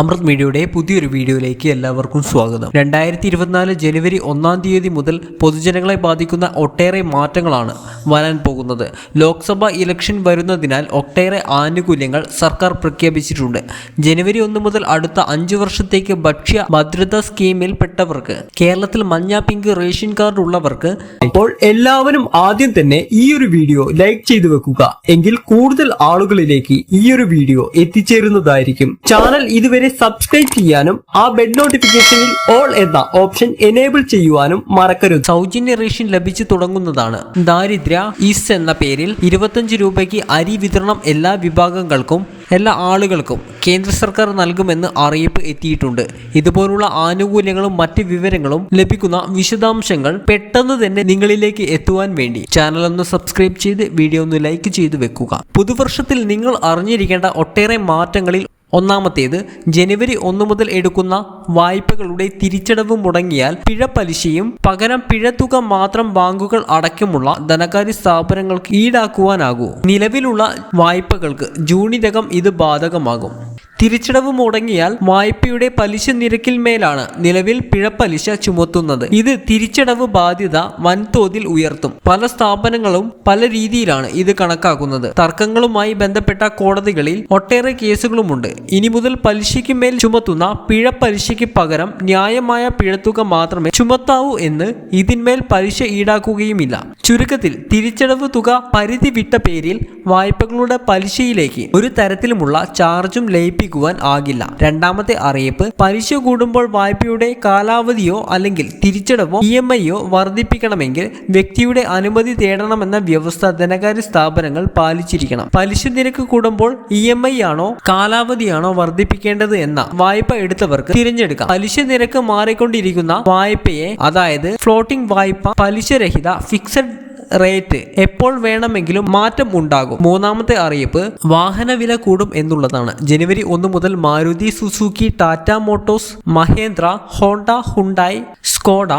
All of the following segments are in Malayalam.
അമൃത് മീഡിയയുടെ പുതിയൊരു വീഡിയോയിലേക്ക് എല്ലാവർക്കും സ്വാഗതം. രണ്ടായിരത്തി ഇരുപത്തിനാല് ജനുവരി ഒന്നാം തീയതി മുതൽ പൊതുജനങ്ങളെ ബാധിക്കുന്ന ഒട്ടേറെ മാറ്റങ്ങളാണ് വരാൻ പോകുന്നത്. ലോക്സഭാ ഇലക്ഷൻ വരുന്നതിനാൽ ഒട്ടേറെ ആനുകൂല്യങ്ങൾ സർക്കാർ പ്രഖ്യാപിച്ചിട്ടുണ്ട്. ജനുവരി ഒന്ന് മുതൽ അടുത്ത അഞ്ചു വർഷത്തേക്ക് ഭക്ഷ്യ ഭദ്രതാ സ്കീമിൽ പെട്ടവർക്ക് കേരളത്തിൽ മഞ്ഞ പിങ്ക് റേഷൻ കാർഡ് ഉള്ളവർക്ക് അപ്പോൾ എല്ലാവരും ആദ്യം തന്നെ ഈ ഒരു വീഡിയോ ലൈക്ക് ചെയ്തു വെക്കുക. എങ്കിൽ കൂടുതൽ ആളുകളിലേക്ക് ഈ ഒരു വീഡിയോ എത്തിച്ചേരുന്നതായിരിക്കും. ചാനൽ ഇതുവരെ സബ്സ്ക്രൈബ് ചെയ്യാനും ആ ബെഡ് നോട്ടിഫിക്കേഷനിൽ ഓൾ എന്ന ഓപ്ഷൻ എനേബിൾ ചെയ്യുവാനും മറക്കരുത്. സൗജന്യ റേഷൻ ലഭിച്ചു തുടങ്ങുന്നതാണ്. ദാരിദ്ര്യ ഈസ് എന്ന പേരിൽ ഇരുപത്തഞ്ച് രൂപയ്ക്ക് അരി വിതരണം എല്ലാ വിഭാഗങ്ങൾക്കും എല്ലാ ആളുകൾക്കും കേന്ദ്ര സർക്കാർ നൽകുമെന്ന് അറിയിപ്പ് എത്തിയിട്ടുണ്ട്. ഇതുപോലുള്ള ആനുകൂല്യങ്ങളും മറ്റ് വിവരങ്ങളും ലഭിക്കുന്ന വിശദാംശങ്ങൾ പെട്ടെന്ന് തന്നെ നിങ്ങളിലേക്ക് എത്തുവാൻ വേണ്ടി ചാനൽ ഒന്ന് സബ്സ്ക്രൈബ് ചെയ്ത് വീഡിയോ ഒന്ന് ലൈക്ക് ചെയ്ത് വെക്കുക. പുതുവർഷത്തിൽ നിങ്ങൾ അറിഞ്ഞിരിക്കേണ്ട ഒട്ടേറെ മാറ്റങ്ങളിൽ ഒന്നാമത്തേത് ജനുവരി ഒന്ന് മുതൽ എടുക്കുന്ന വായ്പകളുടെ തിരിച്ചടവ് മുടങ്ങിയാൽ പിഴ പലിശയും പകരം പിഴത്തുക മാത്രം ബാങ്കുകൾ അടക്കമുള്ള ധനകാര്യ സ്ഥാപനങ്ങൾക്ക് ഈടാക്കുവാനാകൂ. നിലവിലുള്ള വായ്പകൾക്ക് ജൂണിനകം ഇത് ബാധകമാകും. തിരിച്ചടവ് മുടങ്ങിയാൽ വായ്പയുടെ പലിശ നിരക്കിൽ മേലാണ് നിലവിൽ പിഴപ്പലിശ ചുമത്തുന്നത്. ഇത് തിരിച്ചടവ് ബാധ്യത വൻതോതിൽ ഉയർത്തും. പല സ്ഥാപനങ്ങളും പല രീതിയിലാണ് ഇത് കണക്കാക്കുന്നത്. തർക്കങ്ങളുമായി ബന്ധപ്പെട്ട കോടതികളിൽ ഒട്ടേറെ കേസുകളുമുണ്ട്. ഇനി മുതൽ പലിശയ്ക്ക് മേൽ ചുമത്തുന്ന പിഴപ്പലിശയ്ക്ക് പകരം ന്യായമായ പിഴത്തുക മാത്രമേ ചുമത്താവൂ എന്ന് ഇതിന്മേൽ പലിശ ഈടാക്കുകയുമില്ല. ചുരുക്കത്തിൽ തിരിച്ചടവ് തുക പരിധി വിട്ട പേരിൽ വായ്പകളുടെ പലിശയിലേക്ക് ഒരു തരത്തിലുമുള്ള ചാർജും ലയിപ്പിക്കുവാൻ ആകില്ല. രണ്ടാമത്തെ അറിയിപ്പ് പലിശ കൂടുമ്പോൾ വായ്പയുടെ കാലാവധിയോ അല്ലെങ്കിൽ തിരിച്ചടവോ ഇ എം ഐയോ വർദ്ധിപ്പിക്കണമെങ്കിൽ വ്യക്തിയുടെ അനുമതി തേടണമെന്ന വ്യവസ്ഥ ധനകാര്യ സ്ഥാപനങ്ങൾ പാലിച്ചിരിക്കണം. പലിശ നിരക്ക് കൂടുമ്പോൾ ഇ എം ഐ ആണോ കാലാവധിയാണോ വർദ്ധിപ്പിക്കേണ്ടത് എന്ന വായ്പ എടുത്തവർക്ക് തിരഞ്ഞെടുക്കാം. പലിശ നിരക്ക് മാറിക്കൊണ്ടിരിക്കുന്ന വായ്പയെ അതായത് ഫ്ലോട്ടിംഗ് വായ്പ പലിശരഹിത ഫിക്സഡ് റേറ്റ് എപ്പോൾ വേണമെങ്കിലും മാറ്റം ഉണ്ടാകും. മൂന്നാമത്തെ അറിയിപ്പ് വാഹന വില കൂടും എന്നുള്ളതാണ്. ജനുവരി ഒന്ന് മുതൽ Maruti Suzuki Tata Motors Mahindra Honda Hyundai Skoda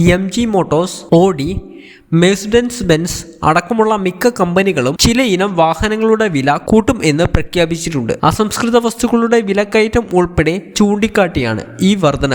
M G Motors Audi Mercedes Benz അടക്കമുള്ള മിക്ക കമ്പനികളും ചില ഇനം വാഹനങ്ങളുടെ വില കൂട്ടും എന്ന് പ്രഖ്യാപിച്ചിട്ടുണ്ട്. അസംസ്കൃത വസ്തുക്കളുടെ വിലക്കയറ്റം ഉൾപ്പെടെ ചൂണ്ടിക്കാട്ടിയാണ് ഈ വർധനവ്.